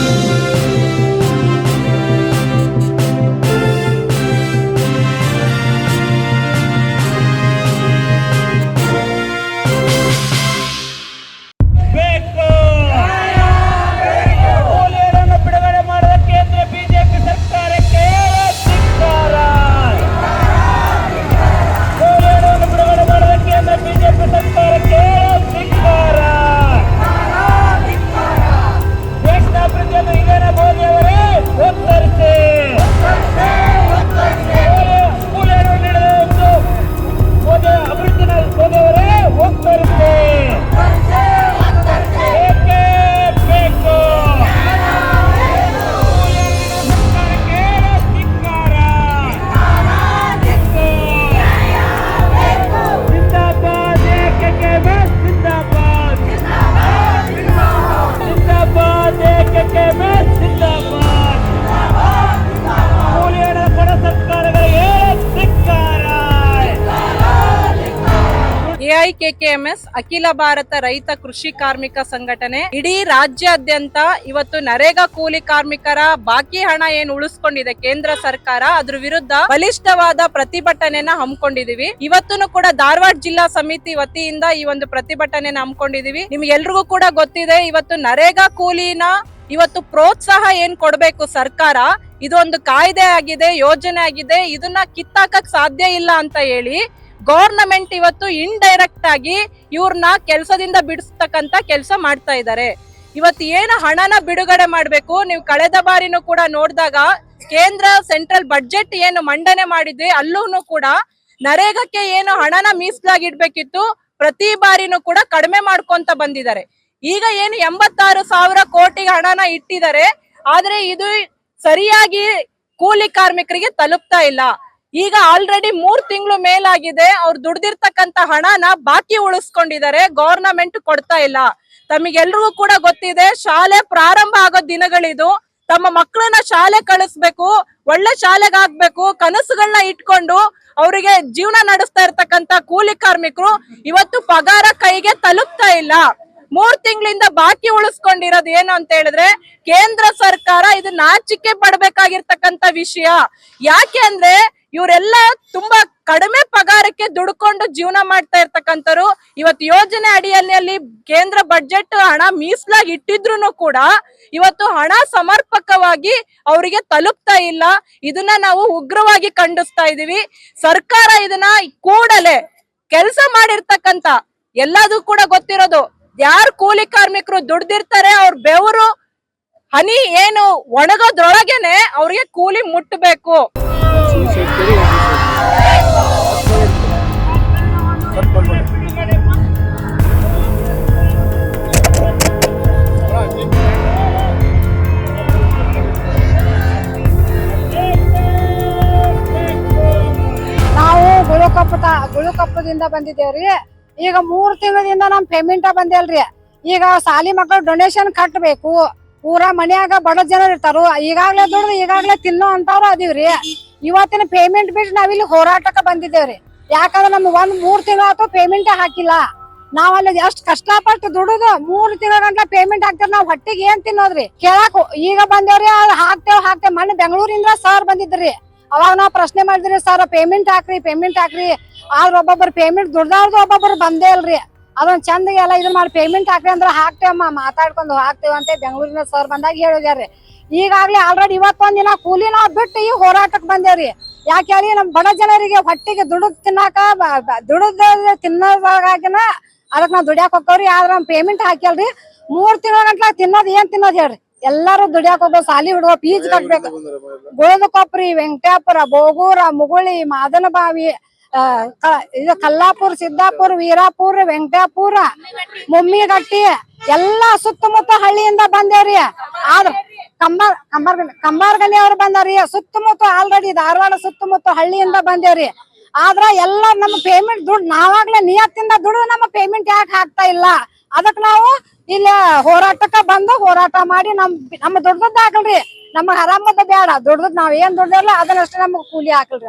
ಬೇಕು ಎಐಕೆಕೆಎಂಎಸ್ ಅಖಿಲ ಭಾರತ ರೈತ ಕೃಷಿ ಕಾರ್ಮಿಕ ಸಂಘಟನೆ, ಇಡೀ ರಾಜ್ಯಾದ್ಯಂತ ಇವತ್ತು ನರೇಗಾ ಕೂಲಿ ಕಾರ್ಮಿಕರ ಬಾಕಿ ಹಣ ಏನು ಉಳಿಸ್ಕೊಂಡಿದೆ ಕೇಂದ್ರ ಸರ್ಕಾರ, ಅದ್ರ ವಿರುದ್ಧ ಬಲಿಷ್ಠವಾದ ಪ್ರತಿಭಟನೆನ ಹಮ್ಮಿಕೊಂಡಿದೀವಿ. ಇವತ್ತೂ ಕೂಡ ಧಾರವಾಡ ಜಿಲ್ಲಾ ಸಮಿತಿ ವತಿಯಿಂದ ಈ ಒಂದು ಪ್ರತಿಭಟನೆನ ಹಮ್ಮಿಕೊಂಡಿದೀವಿ. ನಿಮ್ಗೆಲ್ರಿಗೂ ಕೂಡ ಗೊತ್ತಿದೆ, ಇವತ್ತು ನರೇಗಾ ಕೂಲಿನ ಇವತ್ತು ಪ್ರೋತ್ಸಾಹ ಏನ್ ಕೊಡ್ಬೇಕು ಸರ್ಕಾರ? ಇದೊಂದು ಕಾಯ್ದೆ ಆಗಿದೆ, ಯೋಜನೆ ಆಗಿದೆ, ಇದನ್ನ ಕಿತ್ತಾಕಕ್ ಸಾಧ್ಯ ಇಲ್ಲ ಅಂತ ಹೇಳಿ ಗೌರ್ನಮೆಂಟ್ ಇವತ್ತು ಇಂಡೈರೆಕ್ಟ್ ಆಗಿ ಇವ್ರನ್ನ ಕೆಲಸದಿಂದ ಬಿಡಿಸ್ತಕ್ಕಂತ ಕೆಲಸ ಮಾಡ್ತಾ ಇದ್ದಾರೆ ಇವತ್ತು ಏನು ಹಣನ ಬಿಡುಗಡೆ ಮಾಡಬೇಕು? ನೀವು ಕಳೆದ ಬಾರಿನೂ ಕೂಡ ನೋಡಿದಾಗ ಕೇಂದ್ರ ಸೆಂಟ್ರಲ್ ಬಡ್ಜೆಟ್ ಏನು ಮಂಡನೆ ಮಾಡಿದ್ವಿ ಅಲ್ಲೂ ಕೂಡ ನರೇಗಕ್ಕೆ ಏನು ಹಣನ ಮೀಸಲಾಗಿಡ್ಬೇಕಿತ್ತು, ಪ್ರತಿ ಬಾರಿನೂ ಕೂಡ ಕಡಿಮೆ ಮಾಡ್ಕೊಂತ ಬಂದಿದ್ದಾರೆ. ಈಗ ಏನು ಎಂಬತ್ತಾರು ಸಾವಿರ ಕೋಟಿ ಹಣನ ಇಟ್ಟಿದ್ದಾರೆ, ಆದ್ರೆ ಇದು ಸರಿಯಾಗಿ ಕೂಲಿ ಕಾರ್ಮಿಕರಿಗೆ ತಲುಪ್ತಾ ಇಲ್ಲ. ಈಗ ಆಲ್ರೆಡಿ ಮೂರ್ ತಿಂಗಳು ಮೇಲಾಗಿದೆ. ಅವ್ರು ದುಡ್ದಿರ್ತಕ್ಕಂತ ಹಣನ ಬಾಕಿ ಉಳಿಸ್ಕೊಂಡಿದ್ದಾರೆ. ಗವರ್ನಮೆಂಟ್ ಕೊಡ್ತಾ ಇಲ್ಲ. ತಮಗೆಲ್ರಿಗೂ ಕೂಡ ಗೊತ್ತಿದೆ, ಶಾಲೆ ಪ್ರಾರಂಭ ಆಗೋ ದಿನಗಳಿದು ತಮ್ಮ ಮಕ್ಕಳನ್ನ ಶಾಲೆ ಕಳಿಸ್ಬೇಕು, ಒಳ್ಳೆ ಶಾಲೆಗೆ ಹಾಕ್ಬೇಕು ಕನಸುಗಳನ್ನ ಇಟ್ಕೊಂಡು ಅವರಿಗೆ ಜೀವನ ನಡೆಸ್ತಾ ಇರ್ತಕ್ಕಂತ ಕೂಲಿ ಕಾರ್ಮಿಕರು ಇವತ್ತು ಪಗಾರ ಕೈಗೆ ತಲುಪ್ತಾ ಇಲ್ಲ. ಮೂರ್ ತಿಂಗಳಿಂದ ಬಾಕಿ ಉಳಿಸ್ಕೊಂಡಿರೋದು ಏನು ಅಂತ ಹೇಳಿದ್ರೆ ಕೇಂದ್ರ ಸರ್ಕಾರ ಇದು ನಾಚಿಕೆ ಪಡ್ಬೇಕಾಗಿರ್ತಕ್ಕಂತ ವಿಷಯ. ಯಾಕೆ ಅಂದ್ರೆ ಇವರೆಲ್ಲ ತುಂಬಾ ಕಡಿಮೆ ಪಗಾರಕ್ಕೆ ದುಡ್ಕೊಂಡು ಜೀವನ ಮಾಡ್ತಾ ಇರ್ತಕ್ಕಂಥವ್ರು. ಇವತ್ತು ಯೋಜನೆ ಅಡಿಯಲ್ಲಿ ಕೇಂದ್ರ ಬಜೆಟ್ ಹಣ ಮೀಸಲಾಗಿ ಇಟ್ಟಿದ್ರು ಕೂಡ ಇವತ್ತು ಹಣ ಸಮರ್ಪಕವಾಗಿ ಅವರಿಗೆ ತಲುಪ್ತಾ ಇಲ್ಲ. ಇದನ್ನ ನಾವು ಉಗ್ರವಾಗಿ ಖಂಡಿಸ್ತಾ ಇದೀವಿ. ಸರ್ಕಾರ ಇದನ್ನ ಕೂಡಲೇ ಕೆಲಸ ಮಾಡಿರ್ತಕ್ಕಂತ ಎಲ್ಲದೂ ಕೂಡ ಗೊತ್ತಿರೋದು. ಯಾರು ಕೂಲಿ ಕಾರ್ಮಿಕರು ದುಡ್ದಿರ್ತಾರೆ, ಅವ್ರ ಬೆವರು ಹನಿ ಏನು ಒಣಗೋದ್ರೊಳಗೇನೆ ಅವ್ರಿಗೆ ಕೂಲಿ ಮುಟ್ಟಬೇಕು ನಾವು ಗುಳುಕಪ್ಪ ಗುಳುಕಪ್ಪದಿಂದ ಬಂದಿದ್ದೇವ್ರಿ ಈಗ ಮೂರ್ ತಿಂಗಳಿಂದ ನಮ್ ಪೇಮೆಂಟ್ ಬಂದಿಲ್ರಿ ಈಗ ಸಾಲಿ ಮಕ್ಕಳು ಡೊನೇಷನ್ ಕಟ್ಟಬೇಕು ಪೂರಾ ಮನ್ಯಾಗ ಬಡ ಜನ ಇರ್ತಾರು ಈಗಾಗ್ಲೇ ದುಡ್ದು ಈಗಾಗ್ಲೇ ತಿನ್ನೋ ಅಂತವ್ರು ಅದೀವ್ರಿ. ಇವತ್ತಿನ ಪೇಮೆಂಟ್ ಬಿಟ್ಟು ನಾವಿಲ್ಲಿ ಹೋರಾಟಕ್ಕೆ ಬಂದಿದ್ದೇವ್ರಿ. ಯಾಕಂದ್ರೆ ನಮ್ಗೆ ಒಂದ್ ಮೂರ್ ತಿಂಗಳ ಪೇಮೆಂಟ್ ಹಾಕಿಲ್ಲ. ನಾವಲ್ಲಿ ಎಷ್ಟ್ ಕಷ್ಟಪಟ್ಟು ದುಡುದು ಮೂರ್ ತಿಂಗಳ ಗಂಟ್ಲ ಪೇಮೆಂಟ್ ಹಾಕ್ತಾರ ನಾವ್ ಹೊಟ್ಟಿಗೆ ಏನ್ ತಿನ್ನೋದ್ರಿ? ಕೇಳಕ್ ಈಗ ಬಂದೇವ್ರಿ ಹಾಕ್ತೇವ್ ಹಾಕ್ತೇವ್. ಮೊನ್ನೆ ಬೆಂಗಳೂರಿಂದ ಸರ್ ಬಂದಿದ್ರಿ. ಅವಾಗ ನಾವ್ ಪ್ರಶ್ನೆ ಮಾಡಿದ್ರಿ ಸರ್ ಪೇಮೆಂಟ್ ಹಾಕ್ರಿ ಪೇಮೆಂಟ್ ಹಾಕ್ರಿ. ಆದ್ರ ಒಬ್ಬೊಬ್ಬರು ಪೇಮೆಂಟ್ ದುಡ್ದಾರ್ದು ಒಬ್ಬೊಬ್ರು ಬಂದೇ ಇಲ್ರಿ. ಅದೊಂದ್ ಚಂದಗೆ ಎಲ್ಲ ಇದನ್ನ ಮಾಡಿ ಪೇಮೆಂಟ್ ಹಾಕ್ರಿ ಅಂದ್ರೆ ಹಾಕ್ತೇವಮ್ಮ ಮಾತಾಡ್ಕೊಂಡು ಹಾಕ್ತೇವ ಅಂತ ಬೆಂಗಳೂರಿನ ಸರ್ ಬಂದಾಗ ಹೇಳಿದ್ಯಾರ್ರಿ ಈಗಾಗ್ಲೇ ಆಲ್ರೆಡಿ ಇವತ್ತೊಂದ್ ದಿನ ಕೂಲಿ ನಾವ್ ಬಿಟ್ಟು ಈ ಹೋರಾಟಕ್ಕೆ ಬಂದೇವ್ರಿ. ಯಾಕೆ ಹೇಳಿ ನಮ್ ಬಡ ಜನರಿಗೆ ಹೊಟ್ಟಿಗೆ ದುಡಿದ್ ತಿನ್ನಾಕ ದುಡದ್ ತಿನ್ನೋದಾಗಿನ ಅದಕ್ ನಾವ್ ದುಡಿಯಾಕ ಹೋಗ್ತವ್ರಿ. ಆದ್ರ ನಮ್ ಪೇಮೆಂಟ್ ಹಾಕಿಲ್ರಿ ಮೂರ್ ತಿಂಗಳ ಗಂಟ್ಲ ತಿನ್ನೋದ್ ಏನ್ ತಿನ್ನೋದ್ ಹೇಳ್ರಿ. ಎಲ್ಲಾರು ದುಡಿಯಾಕ ಹೋಗೋ ಸಾಲಿ ಹುಡುಗ ಫೀಸ್ ಕಟ್ಬೇಕು. ಗೋಳದಕೊಪ್ರಿ ವೆಂಕಟಾಪುರ ಬೋಗೂರ ಮುಗುಳಿ ಮಾದನಬಾವಿ ಇದು ಕಲ್ಲಾಪುರ ಸಿದ್ದಾಪುರ ವೀರಾಪುರ ವೆಂಕಟಾಪುರ ಮುಮ್ಮಿಗಟ್ಟಿ ಎಲ್ಲಾ ಸುತ್ತಮುತ್ತ ಹಳ್ಳಿಯಿಂದ ಬಂದೇವ್ರಿ. ಆದ್ರ ಕಂಬಾರ್ ಕಂಬಾರ್ ಕಂಬಾರ್ಗನಿ ಅವ್ರು ಬಂದಾರಿ. ಸುತ್ತಮುತ್ತ ಆಲ್ರೆಡಿ ಧಾರವಾಡ ಸುತ್ತಮುತ್ತ ಹಳ್ಳಿಯಿಂದ ಬಂದೇವ್ರಿ. ಆದ್ರ ಎಲ್ಲ ನಮ್ಮ ಪೇಮೆಂಟ್ ದುಡ್ಡು ನಾವಾಗ್ಲೇ ನಿಯತ್ತಿಂದ ದುಡ್ಡು ನಮ್ಮ ಪೇಮೆಂಟ್ ಯಾಕೆ ಹಾಕ್ತಾ ಇಲ್ಲ? ಅದಕ್ ನಾವು ಇಲ್ಲ ಹೋರಾಟಕ್ಕ ಬಂದು ಹೋರಾಟ ಮಾಡಿ ನಮ್ ನಮ್ಮ ದುಡ್ದದ್ ಹಾಕಲ್ರಿ ನಮಗ್ ಆರಾಮದ ಬೇಡ ದುಡ್ಡದ್ ನಾವ್ ಏನ್ ದುಡ್ಡಲ್ಲ ಅದನ್ನಷ್ಟೇ ನಮಗ್ ಕೂಲಿ ಹಾಕಲ್ರಿ